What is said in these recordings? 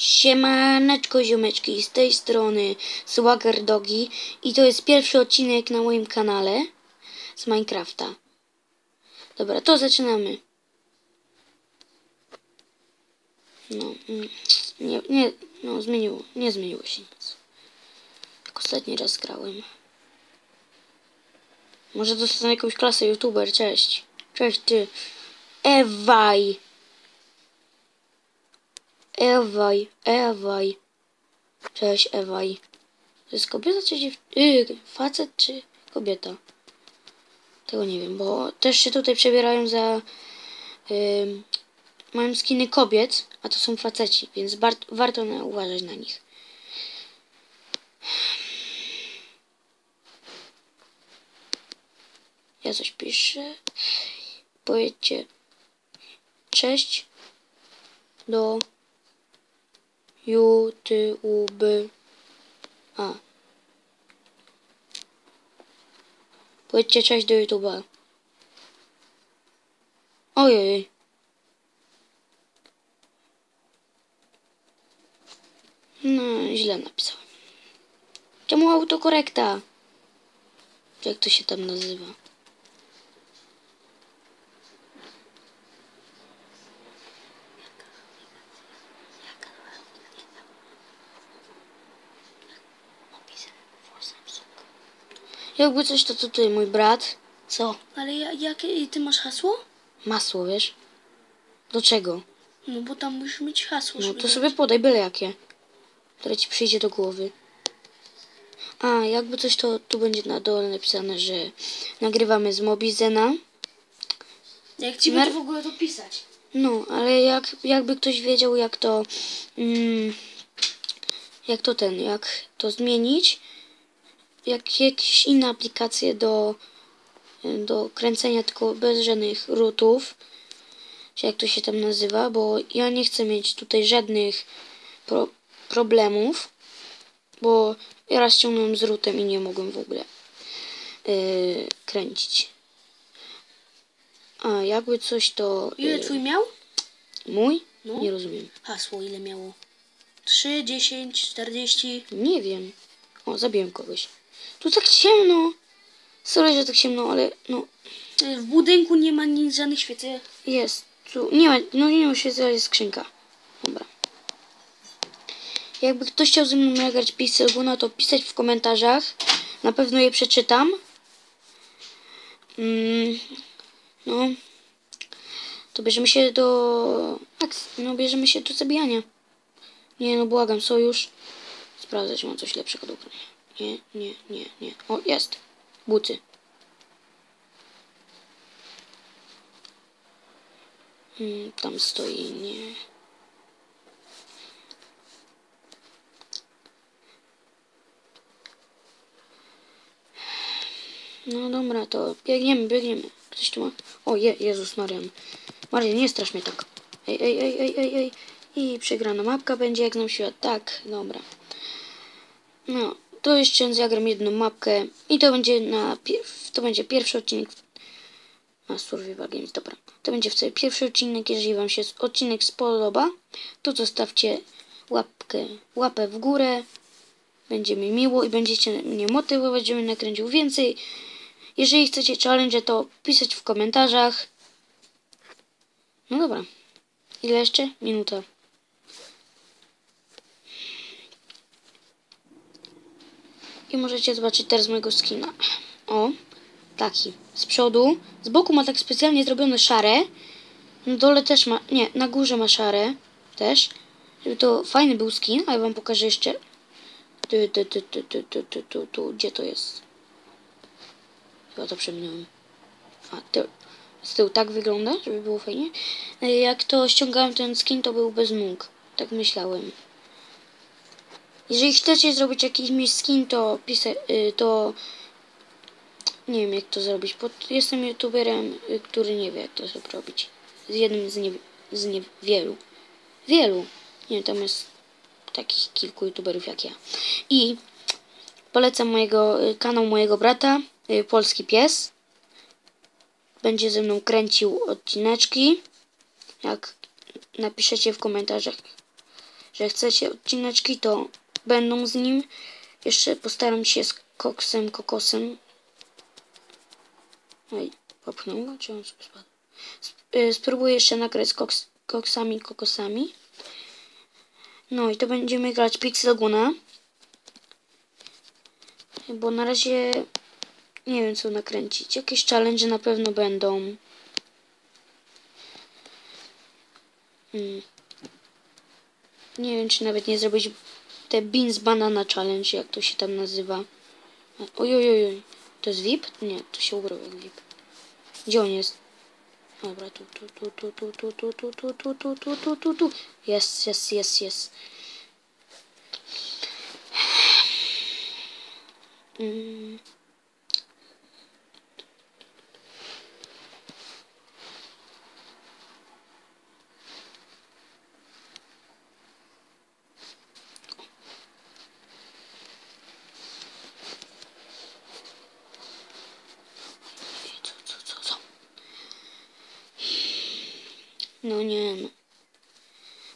Siemaneczko ziomeczki, z tej strony Swagger Dogi i to jest pierwszy odcinek na moim kanale z Minecrafta. Dobra, to zaczynamy. No, mm, nie, nie, no zmieniło, nie zmieniło się nic. Jak ostatni raz grałem. Może dostanę jakąś klasę youtuber, cześć. Cześć ty. Ewaj. Ewaj, Ewaj. Cześć, Ewaj. To jest kobieta czy dziew... Yy, facet czy kobieta? Tego nie wiem, bo też się tutaj przebierają za... Yy, mają skiny kobiet, a to są faceci, więc warto na, uważać na nich. Ja coś piszę. Powiedzcie cześć do YouTube. A. Powiedzcie cześć do YouTube'a. Ojej. No, źle napisałem. Czemu autokorekta? Jak to się tam nazywa? Jakby coś, to tutaj mój brat. Co? Ale ja, jakie ty masz hasło? Masło, wiesz? Do czego? No bo tam musisz mieć hasło. No to sobie podaj byle jakie. Które ci przyjdzie do głowy. A, jakby coś, to tu będzie na dole napisane, że nagrywamy z Mobizena. Jak ci Mer- będzie w ogóle to pisać? No, ale jak, jakby ktoś wiedział, jak to. Mm, jak to ten, jak to zmienić. Jak jakieś inne aplikacje do, do kręcenia, tylko bez żadnych rootów. Czy jak to się tam nazywa, bo ja nie chcę mieć tutaj żadnych pro, problemów. Bo ja raz ściągnąłem z rootem i nie mogłem w ogóle yy, kręcić. A jakby coś to. Ile yy, twój miał? Mój? No. Nie rozumiem. Hasło ile miało? 3, 10, 40. Nie wiem. O, zabiłem kogoś. Tu tak ciemno. Sorry, że tak ciemno, ale no W budynku nie ma nic, żadnych świecek. jest. Tu nie ma, no nie ma świecenia, jest skrzynka. Dobra. Jakby ktoś chciał ze mną nagrać Pixelguna, to pisać w komentarzach. Na pewno je przeczytam. Mm, no. To bierzemy się do akcji. No, bierzemy się do zabijania. Nie, no błagam, sojusz. Sprawdzać, mam coś lepszego do ubrania. Nie, nie, nie, nie. O, jest. Buty. Mm, tam stoi, nie. No dobra, to biegniemy, biegniemy. Ktoś tu ma... O, je, Jezus Marian. Marian, nie strasz mnie tak. Ej, ej, ej, ej, ej, ej. I przegrana mapka będzie jak nam świat. Tak, dobra. No, to jeszcze zagram jedną mapkę i to będzie na to będzie pierwszy odcinek a Survival Games, dobra. To będzie wtedy pierwszy odcinek. Jeżeli Wam się odcinek spodoba, to zostawcie łapkę, łapę w górę. Będzie mi miło i będziecie mnie motywować, żebym nakręcił więcej. Jeżeli chcecie challenge, to pisać w komentarzach. No dobra. Ile jeszcze? Minuta. I możecie zobaczyć teraz mojego skina. O, taki. Z przodu. Z boku ma tak specjalnie zrobione szare. Na dole też ma, nie, na górze ma szare. Też. Żeby to fajny był skin, a ja wam pokażę jeszcze. Tu, tu, tu, tu, tu, tu, tu, tu, tu. Gdzie to jest? Chyba to przeminąłem. A, ty, z tyłu tak wygląda, żeby było fajnie. E, Jak to ściągałem ten skin, to był bez nóg. Tak myślałem. Jeżeli chcecie zrobić jakiś mi skin, to pisa, y, to nie wiem jak to zrobić, bo jestem youtuberem, y, który nie wie jak to zrobić. Z jednym z, nie, z niewielu. Wielu. Nie tam jest takich kilku youtuberów jak ja. I polecam mojego y, kanał mojego brata, Polski Pies. Będzie ze mną kręcił odcineczki. Jak napiszecie w komentarzach, że chcecie odcineczki, to będą z nim. Jeszcze postaram się z koksem, kokosem. Oj, popchnął go, czy on spadł? Sp- y, Spróbuję jeszcze nagrać z koks, koksami, kokosami. No i to będziemy grać Pixelguna. Bo na razie nie wiem co nakręcić. Jakieś challenge na pewno będą. Hmm. Nie wiem czy nawet nie zrobić te Beans Banana Challenge, jak to się tam nazywa. Oj, oj, oj, oj. To jest VIP? Nie, to się ubrał jak VIP. Gdzie on jest? Dobra, tu, tu, tu, tu, tu, tu, tu, tu, tu, tu, tu, tu, tu, tu, tu. Jest, jest, jest, jest. Mm. Co, co, co, co? No nie no.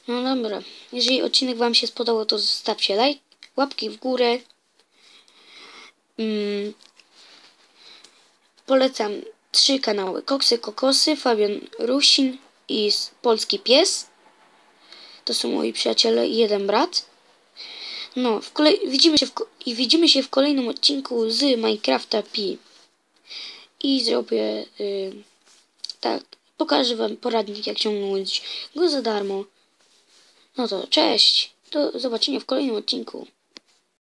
No dobra. Jeżeli odcinek Wam się spodobał, to zostawcie like, łapki w górę. Mm. Polecam trzy kanały. Koksy Kokosy, Fabian Rusin i Polski Pies. To są moi przyjaciele i jeden brat. No, w kolej... widzimy się w i widzimy się w kolejnym odcinku z Minecrafta Pi. I zrobię y, tak, pokażę wam poradnik jak ciągnąć go za darmo. No to cześć, do zobaczenia w kolejnym odcinku.